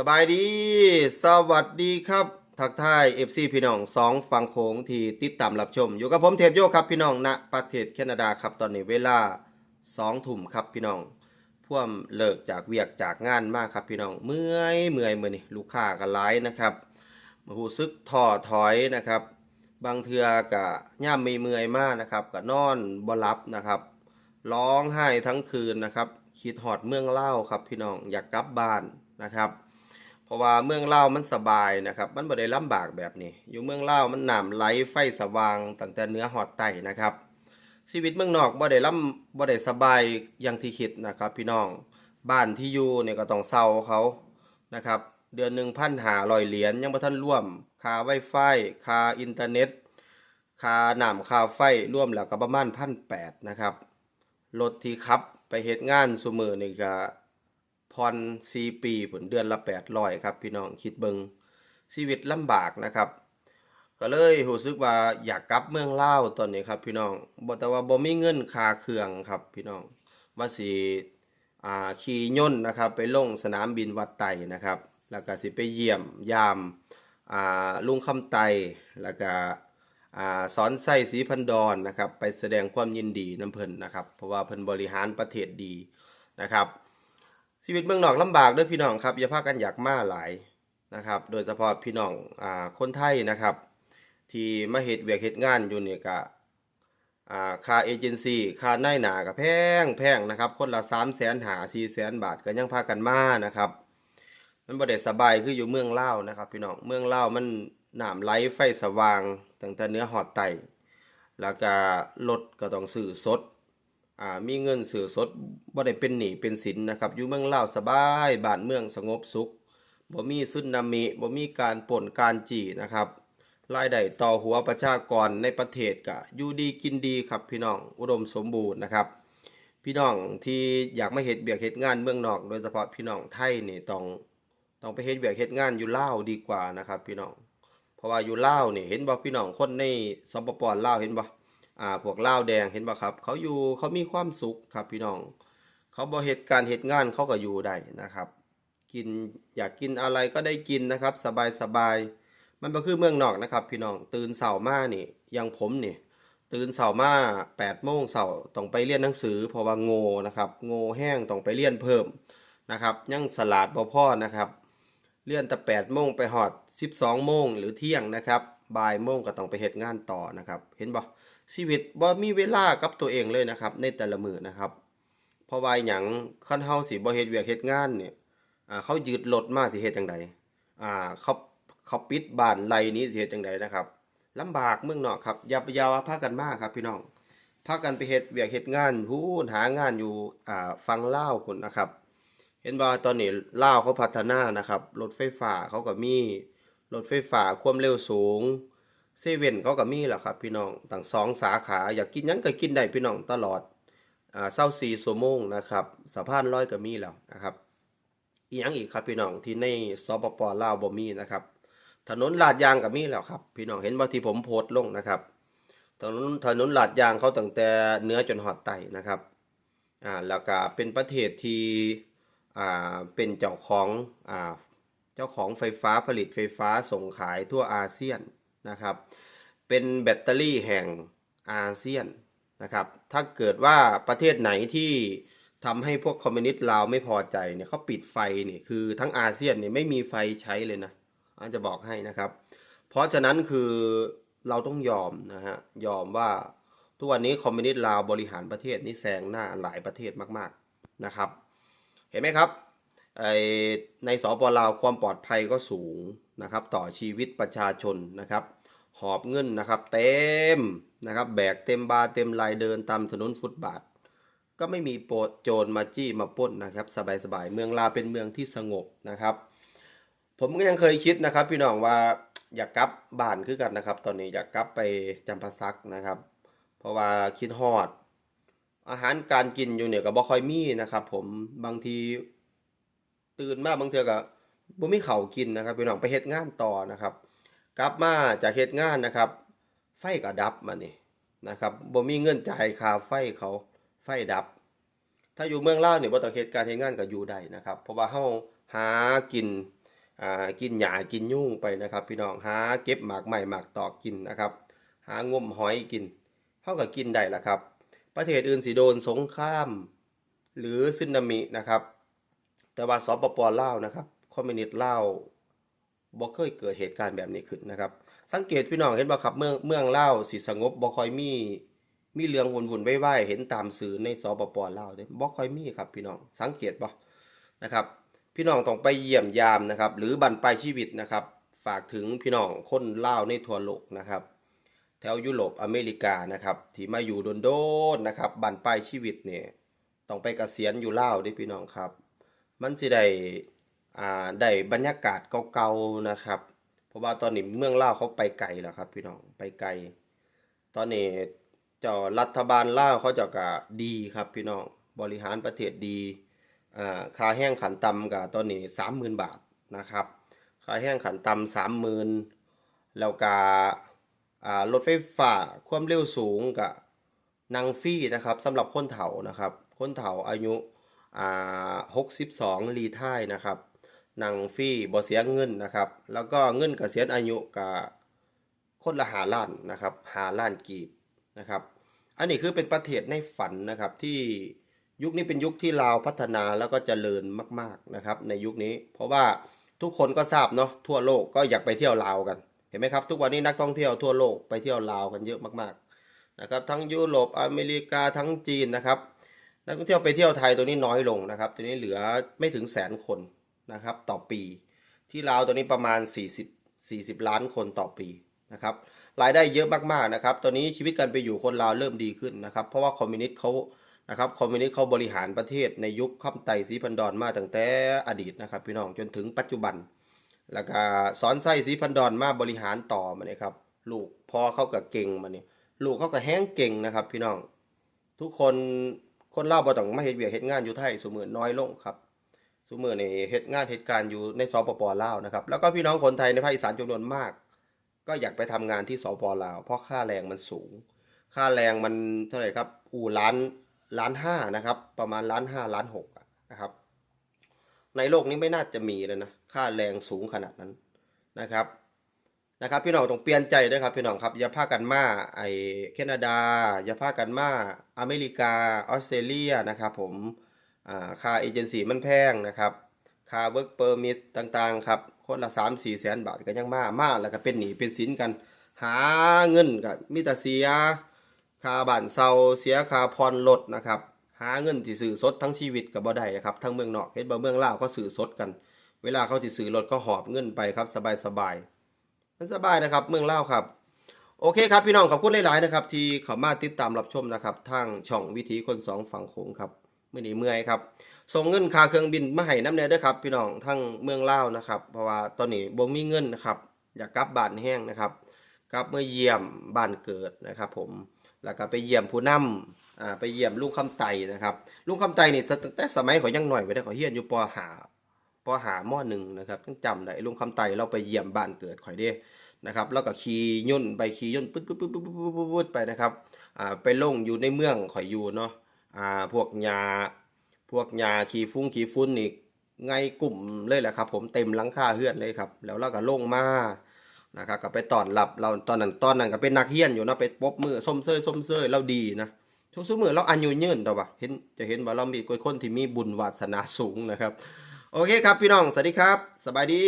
สบายดี สวัสดีครับ ทักทาย FC พี่น้องสองฝั่งโขงที่ติดตามรับชม อยู่กับผมเทพโยครับพี่น้องณประเทศแคนาดาครับตอนนี้เวลา2ทุ่มครับพี่น้องพ่วมเลิกจากเวียกจากงานมากครับพี่น้องเมื่อยเมื่อยเมือนี่ลูกค้าก็หลายนะครับมาหูซึกท้อถอยนะครับ บางเทือกะย่ามมีเมื่อยมากนะครับก็นอนบ่หลับนะครับ ร้องไห้ทั้งคืนนะครับคิดหอดเมืองเล่าครับพี่น้องอยากกลับบ้านนะครับ เพราะว่าเมืองเล่ามันสบายนะครับ มันบ่ได้ลำบากแบบนี้ อยู่เมืองเล่ามันหน้ำไหลไฟสว่างตั้งแต่เนื้อหอดใต้นะครับ ชีวิตเมืองนอกบ่ได้ลำบ่ได้สบายอย่างที่คิดนะครับ พี่น้องบ้านที่อยู่เนี่ยก็ต้องเซาเขานะครับ เดือนหนึ่งพันหาลอยเหรียญยังบ่ทันร่วมค่าไวไฟค่าอินเทอร์เน็ตค่าหน้ำค่าไฟร่วมแล้วก็ประมาณพันแปดนะครับรถที่ขับไปเฮ็ดงานซุมือนี่ก็ ผ่อน4ปีผลเดือนละ800ครับพี่น้องคิดเบิงชีวิตลำบากนะครับก็เลยรู้สึกว่าอยากกลับเมืองเล่าตอนนี้ครับพี่น้องบ่แต่ว่าบ่มีเงินคาเครื่องครับพี่น้องว่าสิอ่าขี่ยนนะครับ ไปลงสนามบินวัดไตนะครับ แล้วก็สิไปเยี่ยมยามอ่าลุงคำไตแล้วก็อ่าสอนไส้สีพันดอนนะครับ ไปแสดงความยินดีน้ำเพิ่นนะครับ เพราะว่าเพิ่นบริหารประเทศดีนะครับ ชีวิตเมืองนอกลำบากด้อพี่น้องครับอย่าพากันอยากมาหลายนะครับ โดยเฉพาะพี่น้องอ่าคนไทยนะครับ ที่มาเฮ็ดเวียกเฮ็ดงานอยู่นี่ก็อ่าค่าเอเจนซี่ค่านาหนาก็แพงแพงนะครับ คนละ3 0 0 0 0หา4 0 0 0 0บาทก็ยังพากันมานะครับ มันบ่ได้สบายคืออยู่เมืองลาวนะครับพี่น้องเมืองลาวมันน้ำไหลไฟสว่างตั้งแต่เนื้อหอดไตแล้วก็รถก็ต้องซื้อสด อ่ามีเงินซื้อสดบ่ได้เป็นหนี้เป็นสินนะครับ อยู่เมืองลาวสบายบ้านเมืองสงบสุขบ่มีสึนามิบ่มีการป่นการจีนะครับรายได้ต่อหัวประชากรในประเทศก็อยู่ดีกินดีครับพี่น้องอุดมสมบูรณ์นะครับ พี่น้องที่อยากมาเฮ็ดเบียกเฮ็ดงานเมืองนอก โดยเฉพาะพี่น้องไทยนี่ต้องต้องไปเฮ็ดเวียกเฮ็ดงานอยู่ลาวดีกว่านะครับ พี่น้อง เพราะว่าอยู่ลาวนี่เห็นบ่พี่น้องคนในสปปลาวเห็นบ่ อ่าพวกลาวแดงเห็นบ่ครับ เขาอยู่เขามีความสุขครับพี่น้อง เขาบ่เฮ็ดการเฮ็ดงานเขาก็อยู่ได้นะครับ กินอยากกินอะไรก็ได้กินนะครับ สบายสบายมันบ่คือเมืองนอกนะครับ พี่น้องตื่นเช้ามานี่อย่างผมนี่ตื่นเช้ามา8โมงเช้าต้องไปเรียนหนังสือเพราะว่าโง่นะครับ โง่แห้งต้องไปเรียนเพิ่มนะครับยังสลาดบ่พ่อนะครับเลื่อนแต่8โมงไปหอด12โมงหรือเที่ยงนะครับบ่ายโมงก็ต้องไปเฮ็ดงานต่อนะครับ เห็นบ่ ชีวิตบ่มีเวลากับตัวเองเลยนะครับ ในแต่ละมือนะครับ เพราะว่าหยังคันเฮาสิบ่เฮ็ดเวียกเฮ็ดงานเนี่ยอ่าเขายึดรถมาสิเฮ็ดจังไดอ่าเขาเขาปิดบ้านไล่นี้สิเฮ็ดจังไดนะครับลำบากเมืองนอกครับอย่าไปอยาว่าพากันมาครับ พี่น้องพากันไปเฮ็ดเวียกเฮ็ดงานพูนหางานอยู่อ่าฝั่งลาวพุ่นนะครับ เห็นว่าตอนนี้ลาวเขาพัฒนานะครับรถไฟฟ้าเขาก็มีรถไฟฟ้าความเร็วสูง เซเว่นเขาก็มีแหละครับ พี่น้องต่างสองสาขาอยากกินยังก็กินได้พี่น้องตลอดอ่าเศร้าสี่ชั่วโมงนะครับสะพานลอยก็มีแล้วนะครับ อีกอย่างอีกครับพี่น้องที่ในสปปลาวบ่มีนะครับ ถนนลาดยางก็มีแล้วครับ พี่น้องเห็นบ่ที่ผมโพสต์ลงนะครับถนนถนนลาดยางเขาตั้งแต่เนื้อจนหอดใต้นะครับอ่าแล้วก็เป็นประเทศที่อ่าเป็นเจ้าของอ่าเจ้าของไฟฟ้าผลิตไฟฟ้าส่งขายทั่วอาเซียน นะครับ เป็นแบตเตอรี่แห่งอาเซียนนะครับ ถ้าเกิดว่าประเทศไหนที่ทำให้พวกคอมมิวนิสต์ลาวไม่พอใจเนี่ยเขาปิดไฟเนี่ยคือทั้งอาเซียนเนี่ยไม่มีไฟใช้เลยนะอาจจะบอกให้นะครับ เพราะฉะนั้นคือเราต้องยอมนะฮะยอมว่าทุกวันนี้คอมมิวนิสต์ลาวบริหารประเทศนี่แซงหน้าหลายประเทศมากๆนะครับ เห็นไหมครับไอในสปลาวความปลอดภัยก็สูงนะครับ ต่อชีวิตประชาชนนะครับ หอบเงินนะครับ เต็มนะครับแบกเต็มบาเต็มลายเดินตามถนนฟุตบาท ก็ไม่มีโปรดโจรมาจี้มาป้นนะครับสบายๆเมืองลาวเป็นเมืองที่สงบนะครับ ผมก็ยังเคยคิดนะครับ พี่น้องว่าอยากกลับบ้านคือกันนะครับ ตอนนี้อยากกลับไปจำปาสักนะครับ เพราะว่าคิดฮอด อาหารการกินอยู่เนี่ยก็บ่ค่อยมีนะครับ ผมบางทีตื่นมาบางเทือก็บ่มีข้าวกินนะครับพี่น้องไปเฮ็ดงานต่อนะครับ กลับมาจากเฮ็ดงานนะครับ ไฟก็ดับมานี่นะครับบ่มีเงินจ่ายค่าไฟเขาไฟดับ ถ้าอยู่เมืองเล่าวนี่ยบ่ต้องเฮ็ดการเฮ็ดงานก็อยู่ได้นะครับ เพราะว่าเฮาหากินอ่ากินหญ้ากินยุ่งไปนะครับ พี่น้องหาเก็บหมากใหม่หมากตอกกินนะครับ หางมหอยกินเท่ากับกินได้ละครับ ประเทศอื่นสิโดนสงคราม หรือสึนามินะครับ แต่ว่าสปปลาวนะครับคอมมิวนิสต์ลาว บ่เคยเกิดเหตุการณ์แบบนี้ขึ้นนะครับ สังเกตพี่น้องเห็นบ่ครับเมืองเมืองลาวสิสงบบ่ค่อยมีมีเรื่องวุ่นๆไว้ๆเห็นตามสื่อในสปปลาวเด้บ่ค่อยมีครับพี่น้องสังเกตบ่นะครับ พี่น้องต้องไปเยี่ยมยามนะครับ หรือบันปลายชีวิตนะครับ ฝากถึงพี่น้องคนลาวในทั่วโลกนะครับ แถวยุโรปอเมริกานะครับที่มาอยู่โดนๆนะครับบันปลายชีวิตเนี่ยต้องไปเกษียณอยู่ลาวด้พี่น้องครับ มันสิได้ ได้บรรยากาศเก่าๆนะครับ เพราะว่าตอนนี้เมืองลาวเขาไปไกลแล้วครับ พี่น้องไปไกล ตอนนี้เจ้ารัฐบาลลาวเขาเจะก็ดีครับ พี่น้องบริหารประเทศดีอ่าค่าแห้งขันต่ำก็ตอนนี้30,000บาทนะครับค่าแห้งขันต่ำ30,000แล้วก็อ่ารถไฟฟ้าความเร็วสูงก็นั่งฟรีนะครับสำหรับคนเฒ่านะครับ คนเฒ่าอายุอ่า62รีไทายนะครับ นั่งฟรีบ่เสียเงินนะครับ แล้วก็เงินเกษียณอายุกับคนละหาล้านนะครับหาล้านกีบนะครับ อันนี้คือเป็นประเทศในฝันนะครับที่ยุคนี้เป็นยุคที่ลาวพัฒนาแล้วก็เจริญมาก ๆนะครับ ในยุคนี้ เพราะว่าทุกคนก็ทราบเนาะทั่วโลกก็อยากไปเที่ยวลาวกัน เห็นไหมครับ ทุกวันนี้นักท่องเที่ยวทั่วโลกไปเที่ยวลาวกันเยอะมากๆนะครับ ทั้งยุโรปอเมริกาทั้งจีนนะครับนักท่องเที่ยวไปเที่ยวไทยตัวนี้น้อยลงนะครับ ตัวนี้เหลือไม่ถึงแสนคน นะครับต่อปี ที่ลาวตัวนี้ประมาณ 40 40 ล้านคนต่อปีนะครับรายได้เยอะมากๆนะครับ ตอนนี้ชีวิตการไปอยู่คนลาวเริ่มดีขึ้นนะครับ เพราะว่าคอมมิวนิสต์เขานะครับคอมมิวนิสต์เขาบริหารประเทศในยุคข้ามไต่สีพันดอนมาตั้งแต่อดีตนะครับพี่น้องจนถึงปัจจุบัน แล้วก็สอนไส้สีพันดอนมาบริหารต่อมาเนี่ยครับลูกพอเขาก็เก่งมาเนี่ยลูกเขาก็แห้งเก่งนะครับ พี่น้องทุกคนคนเล่าบ่ต้องมาเฮ็ดเวียกเฮ็ดงานอยู่ไทยซุมื้อน้อยลงครับ ซุมื้อนี่เฮ็ดงานเฮ็ดการณ์อยู่ในสปปลาวนะครับ แล้วก็พี่น้องคนไทยในภาคอีสานจำนวนมาก ก็อยากไปทำงานที่สปลาว เพราะค่าแรงมันสูง ค่าแรงมันเท่าไหร่ครับ อู่ล้านล้านห้านะครับ ประมาณล้านห้าล้านหกนะครับ ในโลกนี้ไม่น่าจะมีเลยนะ ค่าแรงสูงขนาดนั้นนะครับนะครับพี่น้องต้องเปลี่ยนใจด้วยครับพี่น้องครับอย่าพากันมาไอแคนาดาอย่าพากันมาอเมริกาออสเตรเลียนะครับผม ค่าเอเจนซี่มันแพงนะครับ ค่าเวิร์กเปอร์มิสต่างๆครับ คนละ3 4แสนบาทก็ยังมากมากแล้วก็เป็นหนี้เป็นสินกัน หาเงินก็มีแต่เสีย ค่าบ้านเซาเสียค่าผ่อนรถนะครับ หาเงินที่ซื้อสดทั้งชีวิตก็บ่ได้ครับ ทั้งเมืองนอกเฮ็ดบ่เมืองลาวก็ซื้อสดกัน เวลาเขาสิซื้อรถก็หอบเงินไปครับสบายๆมันสบายนะครับ เมืองเล่าวครับโอเคครับพี่น้องขอบคุณหลาย ๆ นะครับ ที่เข้ามาติดตามรับชมนะครับทางช่องวิถีคนสองฝั่งโขงครับ มื่อนี้เมื่อยครับส่งเงินค่าเครื่องบินมาให้น้ำเน่ยด้วยครับ พี่น้องทั้งเมืองเล่านะครับ เพราะว่าตอนนี้บ่มีเงินนะครับ อยากกลับบ้านแห้งนะครับกลับเมื่อเยี่ยมบ้านเกิดนะครับ ผมแล้วก็ไปเยี่ยมผู้นำอ่าไปเยี่ยมลุงคำไตนะครับลุงคำไตนี่ตั้งแต่สมัยขอยังหน่อยไว้ได้ขอเฮียนอยู่ปหาปหาม้อหนึ่งนะครับต้องจำได้ลุงคำไตเราไปเยี่ยมบ้านเกิดข่อยเด้นะครับแล้วก็ขี่ย่นไปขี่ย่นปุ๊บปุ๊บปุ๊บปุ๊บปุ๊บปุ๊บไปนะครับอ่าไปลงอยู่ในเมืองข่อยอยู่เนาะ อ่าพวกยาพวกยาขี่ฟุ้งขี่ฟุ้นนี่ไงกลุ่มเลยแหละครับ ผมเต็มหลังคาเฮือนเลยครับ แล้วเราก็ลงมานะครับก็ไปตอนรับเราตอนนั้นตอนนั้นก็เป็นนักเฮียนอยู่นาะไปปบมือส้มเซยส้มเซยเราดีนะทุกสมือเราอายุยืนแต่ว่าเห็นจะเห็นว่าเรามีคนที่มีบุญวาสนาสูงนะครับ โอเคครับพี่น้องสวัสดีครับ สบายดี